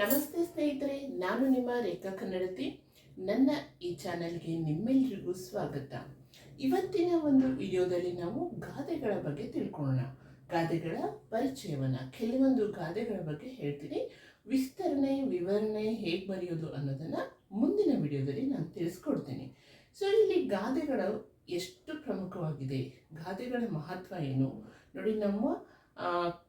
ನಮಸ್ತೆ ಸ್ನೇಹಿತರೆ, ನಾನು ನಿಮ್ಮ ರೇಖಾ ಕನ್ನಡತಿ. ನನ್ನ ಈ ಚಾನೆಲ್ಗೆ ನಿಮ್ಮೆಲ್ಲರಿಗೂ ಸ್ವಾಗತ. ಇವತ್ತಿನ ಒಂದು ವಿಡಿಯೋದಲ್ಲಿ ನಾವು ಗಾದೆಗಳ ಬಗ್ಗೆ ತಿಳ್ಕೊಳ್ಳೋಣ. ಗಾದೆಗಳ ಪರಿಚಯವನ್ನ, ಕೆಲವೊಂದು ಗಾದೆಗಳ ಬಗ್ಗೆ ಹೇಳ್ತೀನಿ. ವಿಸ್ತರಣೆ, ವಿವರಣೆ ಹೇಗೆ ಬರೆಯೋದು ಅನ್ನೋದನ್ನ ಮುಂದಿನ ವಿಡಿಯೋದಲ್ಲಿ ನಾನು ತಿಳಿಸ್ಕೊಡ್ತೀನಿ. ಸೊ ಇಲ್ಲಿ ಗಾದೆಗಳು ಎಷ್ಟು ಪ್ರಮುಖವಾಗಿದೆ? ಗಾದೆಗಳ ಮಹತ್ವ ಏನು? ನೋಡಿ, ನಮ್ಮ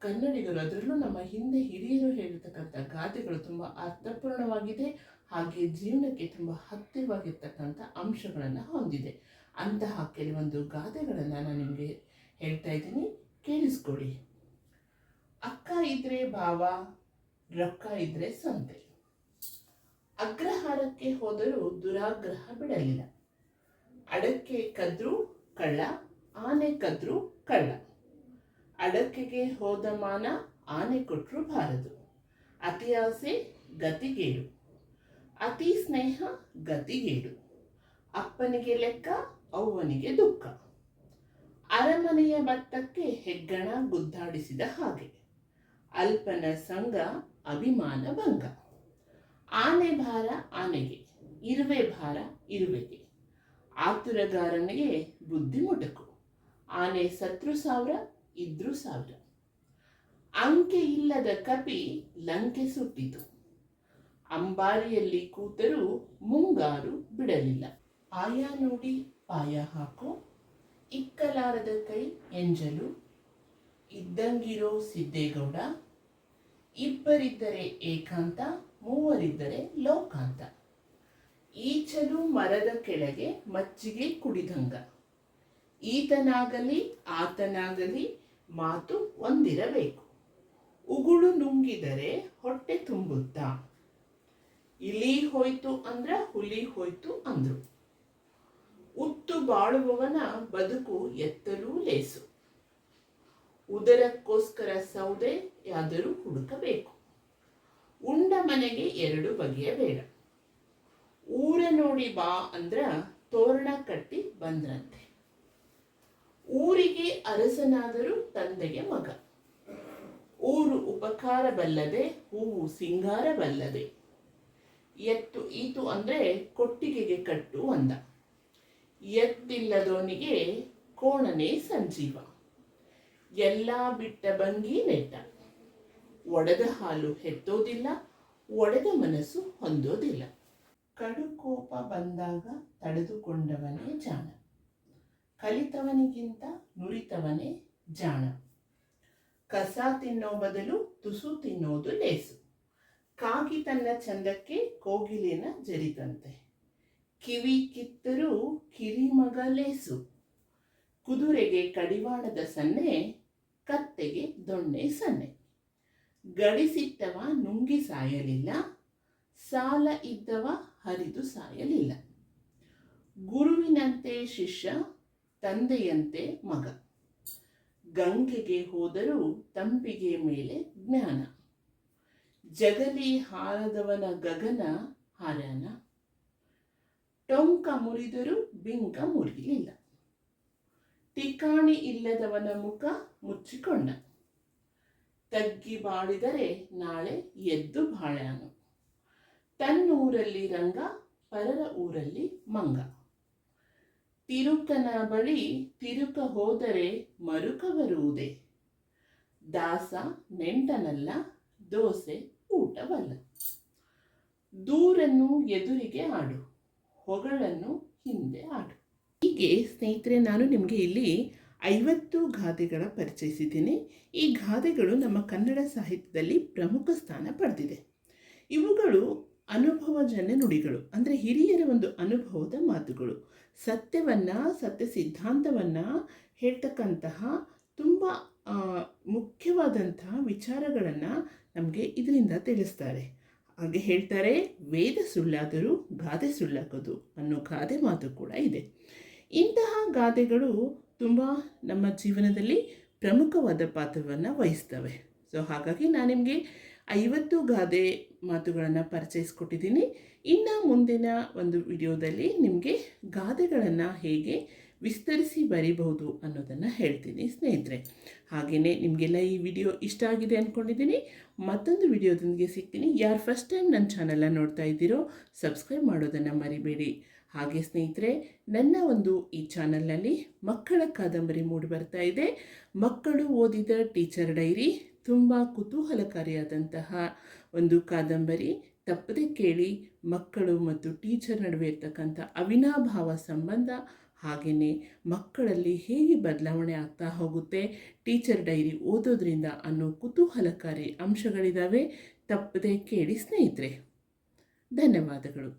ಕನ್ನಡಿಗರು ಅದರಲ್ಲೂ ನಮ್ಮ ಹಿಂದೆ ಹಿರಿಯರು ಹೇಳಿರ್ತಕ್ಕಂಥ ಗಾದೆಗಳು ತುಂಬ ಅರ್ಥಪೂರ್ಣವಾಗಿದೆ, ಹಾಗೆ ಜೀವನಕ್ಕೆ ತುಂಬ ಹತ್ತಿರವಾಗಿರ್ತಕ್ಕಂಥ ಅಂಶಗಳನ್ನು ಹೊಂದಿದೆ. ಅಂತಹ ಕೆಲವೊಂದು ಗಾದೆಗಳನ್ನು ನಾನು ನಿಮಗೆ ಹೇಳ್ತಾ ಇದ್ದೀನಿ. ಕೇಳಿಸ್ಕೊಳ್ಳಿ. ಅಕ್ಕ ಇದ್ರೆ ಭಾವ, ರೊಕ್ಕ ಇದ್ರೆ ಸಂತೆ. ಅಗ್ರಹಾರಕ್ಕೆ ಹೋದರೂ ದುರಾಗ್ರಹ ಬಿಡಲಿಲ್ಲ. ಅಡಕ್ಕೆ ಕದ್ರು ಕಳ್ಳ, ಆನೆ ಕದ್ರು ಕಳ್ಳ. ಅಡಕೆಗೆ ಹೋದ ಮಾನ ಆನೆ ಕೊಟ್ಟರು ಬಾರದು. ಅತಿ ಆಸೆ ಗತಿಗೇಡು. ಅತಿ ಸ್ನೇಹ ಗತಿಗೇಡು. ಅಪ್ಪನಿಗೆ ಲೆಕ್ಕ, ಅವ್ವನಿಗೆ ದುಃಖ. ಅರಮನೆಯ ಭತ್ತಕ್ಕೆ ಹೆಗ್ಗಣ ಗುದ್ದಾಡಿಸಿದ ಹಾಗೆ. ಅಲ್ಪನ ಸಂಘ, ಅಭಿಮಾನ ಭಂಗ. ಆನೆ ಭಾರ ಆನೆಗೆ, ಇರುವೆ ಭಾರ ಇರುವೆಗೆ. ಆತುರಗಾರನಿಗೆ ಬುದ್ಧಿ ಮುಟಕು. ಆನೆ ಸತ್ರು ಸಾವಿರ ಇದ್ರು ಸಾವಿರ ಅಂಕೆ ಇಲ್ಲದ ಕಪಿ ಲಂಕೆ ಸುಟ್ಟಿತು. ಅಂಬಾರಿಯಲ್ಲಿ ಕೂತರೂ ಮುಂಗಾರು ಬಿಡಲಿಲ್ಲ. ಆಯ ನೋಡಿ ಪಾಯ ಹಾಕು, ಇಕ್ಕಲಾರದ ಕೈ ಎಂಜಲು. ಇದ್ದಂಗಿರೋ ಸಿದ್ದೇಗೌಡ, ಇಬ್ಬರಿದ್ದರೆ ಏಕಾಂತ, ಮೂವರಿದ್ದರೆ ಲೋಕಾಂತ. ಈಚಲು ಮರದ ಕೆಳಗೆ ಮಚ್ಚಿಗೆ ಕುಡಿದಂಗ. ಈತನಾಗಲಿ, ಆತನಾಗಲಿ ಮಾತು ಒಂದಿರಬೇಕು. ಉಗುಳು ನುಂಗಿದರೆ ಹೊಟ್ಟೆ ತುಂಬುತ್ತಾ? ಇಲಿ ಹೋಯ್ತು ಅಂದ್ರ ಹುಲಿ ಹೋಯ್ತು ಅಂದ್ರು. ಉತ್ತು ಬಾಳುವವನ ಬದುಕು ಎತ್ತಲೂ ಲೇಸು. ಉದರಕ್ಕೋಸ್ಕರ ಸೌದೆ ಯಾದರೂ ಹುಡುಕಬೇಕು. ಉಂಡ ಮನೆಗೆ ಎರಡು ಬಗೆಯ ಬೇಡ. ಊರ ನೋಡಿ ಬಾ ಅಂದ್ರ ತೋರಣ ಕಟ್ಟಿ ಬಂದ್ರಂತೆ. ಊರಿಗೆ ಅರಸನಾದರೂ ತಂದೆಗೆ ಮಗ. ಊರು ಉಪಕಾರ ಬಲ್ಲದೆ ಹೂವು ಸಿಂಗಾರ ಬಲ್ಲದೆ ಎತ್ತು ಈತು ಅಂದ್ರೆ ಕೊಟ್ಟಿಗೆಗೆ ಕಟ್ಟು ಅಂದ ಎತ್ತಿಲ್ಲದವನಿಗೆ ಕೋಣನೆ ಸಂಜೀವ. ಎಲ್ಲ ಬಿಟ್ಟ ಬಂಗಿ ನೆಟ್ಟ. ಒಡೆದ ಹಾಲು ಹೆತ್ತೋದಿಲ್ಲ, ಒಡೆದ ಮನಸ್ಸು ಹೊಂದೋದಿಲ್ಲ. ಕಡುಕೋಪ ಬಂದಾಗ ತಡೆದುಕೊಂಡವನೇ ಜಾಣ. ಕಲಿತವನಿಗಿಂತ ನುರಿತವನೇ ಜಾಣ. ಕಸ ತಿನ್ನೋ ಬದಲು ತುಸು ತಿನ್ನೋದು ಲೇಸು. ಕಾಗಿ ತನ್ನ ಚಂದಕ್ಕೆ ಕೋಗಿಲಿನ ಜರಿತಂತೆ. ಕಿವಿ ಕಿತ್ತರೂ ಕಿರಿಮಗ ಲೇಸು. ಕುದುರೆಗೆ ಕಡಿವಾಣದ ಸನ್ನೆ, ಕತ್ತೆಗೆ ದೊಣ್ಣೆ ಸನ್ನೆ. ಗಡಿಸಿಟ್ಟವ ನುಂಗಿ ಸಾಯಲಿಲ್ಲ, ಸಾಲ ಇದ್ದವ ಹರಿದು ಸಾಯಲಿಲ್ಲ. ಗುರುವಿನಂತೆ ಶಿಷ್ಯ ತಂದೆಯಂತೆ ಮಗ. ಗಂಗೆಗೆ ಹೋದರೂ ತಂಪಿಗೆ ಮೇಲೆ ಜ್ಞಾನ. ಜಗಲಿ ಹಾರದವನ ಗಗನ ಹಾರನ. ಟೊಂಕ ಮುರಿದರೂ ಬಿಂಕ ಮುರಿಯಲಿಲ್ಲ ಟಿಕಾಣಿ ಇಲ್ಲದವನ ಮುಖ ಮುಚ್ಚಿಕೊಂಡ. ತಗ್ಗಿ ಬಾಳಿದರೆ ನಾಳೆ ಎದ್ದು ಬಾಳ್ಯಾನು ತನ್ನೂರಲ್ಲಿ ರಂಗ, ಪರರ ಊರಲ್ಲಿ ಮಂಗ. ತಿರುಕನ ಬಳಿ ತಿರುಕ ಹೋದರೆ ಮರುಕ ಬರುವುದೇ? ದಾಸ ನೆಂಟನಲ್ಲ, ದೋಸೆ ಊಟವಲ್ಲ. ದೂರನ್ನು ಎದುರಿಗೆ ಆಡು, ಹೊಗಳನ್ನು ಹಿಂದೆ ಆಡು. ಹೀಗೆ ಸ್ನೇಹಿತರೆ, ನಾನು ನಿಮಗೆ ಇಲ್ಲಿ ಐವತ್ತು ಗಾದೆಗಳ ಪರಿಚಯಿಸಿದ್ದೀನಿ. ಈ ಗಾದೆಗಳು ನಮ್ಮ ಕನ್ನಡ ಸಾಹಿತ್ಯದಲ್ಲಿ ಪ್ರಮುಖ ಸ್ಥಾನ ಪಡೆದಿದೆ. ಇವುಗಳು ಅನುಭವಜನ್ಯ ನುಡಿಗಳು, ಅಂದರೆ ಹಿರಿಯರ ಒಂದು ಅನುಭವದ ಮಾತುಗಳು. ಸತ್ಯವನ್ನ, ಸತ್ಯ ಸಿದ್ಧಾಂತವನ್ನ ಹೇಳ್ತಕ್ಕಂತಹ ತುಂಬ ಮುಖ್ಯವಾದಂತಹ ವಿಚಾರಗಳನ್ನು ನಮಗೆ ಇದರಿಂದ ತಿಳಿಸ್ತಾರೆ. ಹಾಗೆ ಹೇಳ್ತಾರೆ, ವೇದ ಸುಳ್ಳಾದರೂ ಗಾದೆ ಸುಳ್ಳಾಗೋದು ಅನ್ನೋ ಗಾದೆ ಮಾತು ಕೂಡ ಇದೆ. ಇಂತಹ ಗಾದೆಗಳು ತುಂಬ ನಮ್ಮ ಜೀವನದಲ್ಲಿ ಪ್ರಮುಖವಾದ ಪಾತ್ರವನ್ನು ವಹಿಸ್ತವೆ. ಸೊ ಹಾಗಾಗಿ ನಾನು ನಿಮಗೆ ಐವತ್ತು ಗಾದೆ ಮಾತುಗಳನ್ನು ಪರಿಚಯಿಸ್ಕೊಟ್ಟಿದ್ದೀನಿ. ಇನ್ನು ಮುಂದಿನ ಒಂದು ವಿಡಿಯೋದಲ್ಲಿ ನಿಮಗೆ ಗಾದೆಗಳನ್ನು ಹೇಗೆ ವಿಸ್ತರಿಸಿ ಬರೀಬಹುದು ಅನ್ನೋದನ್ನು ಹೇಳ್ತೀನಿ ಸ್ನೇಹಿತರೆ. ಹಾಗೆಯೇ ನಿಮಗೆಲ್ಲ ಈ ವಿಡಿಯೋ ಇಷ್ಟ ಆಗಿದೆ ಅಂದ್ಕೊಂಡಿದ್ದೀನಿ ಮತ್ತೊಂದು ವಿಡಿಯೋದೊಂದಿಗೆ ಸಿಗ್ತೀನಿ. ಯಾರು ಫಸ್ಟ್ ಟೈಮ್ ನನ್ನ ಚಾನಲನ್ನು ನೋಡ್ತಾ ಇದ್ದೀರೋ ಸಬ್ಸ್ಕ್ರೈಬ್ ಮಾಡೋದನ್ನು ಮರಿಬೇಡಿ. ಹಾಗೆ ಸ್ನೇಹಿತರೆ, ನನ್ನ ಒಂದು ಈ ಚಾನಲ್ನಲ್ಲಿ ಮಕ್ಕಳ ಕಾದಂಬರಿ ಮೂಡಿ ಬರ್ತಾ ಇದೆ. ಮಕ್ಕಳು ಓದಿದ ಟೀಚರ್ ಡೈರಿ ತುಂಬ ಕುತೂಹಲಕಾರಿಯಾದಂತಹ ಒಂದು ಕಾದಂಬರಿ. ತಪ್ಪದೆ ಕೇಳಿ ಮಕ್ಕಳು ಮತ್ತು ಟೀಚರ್ ನಡುವೆ ಇರ್ತಕ್ಕಂಥ ಅವಿನಾಭಾವ ಸಂಬಂಧ ಹಾಗೆಯೇ ಮಕ್ಕಳಲ್ಲಿ ಹೇಗೆ ಬದಲಾವಣೆ ಆಗ್ತಾ ಹೋಗುತ್ತೆ, ಟೀಚರ್ ಡೈರಿ ಓದೋದ್ರಿಂದ ಅನ್ನೋ ಕುತೂಹಲಕಾರಿ ಅಂಶಗಳಿದ್ದಾವೆ ತಪ್ಪದೆ ಕೇಳಿ ಸ್ನೇಹಿತರೆ, ಧನ್ಯವಾದಗಳು.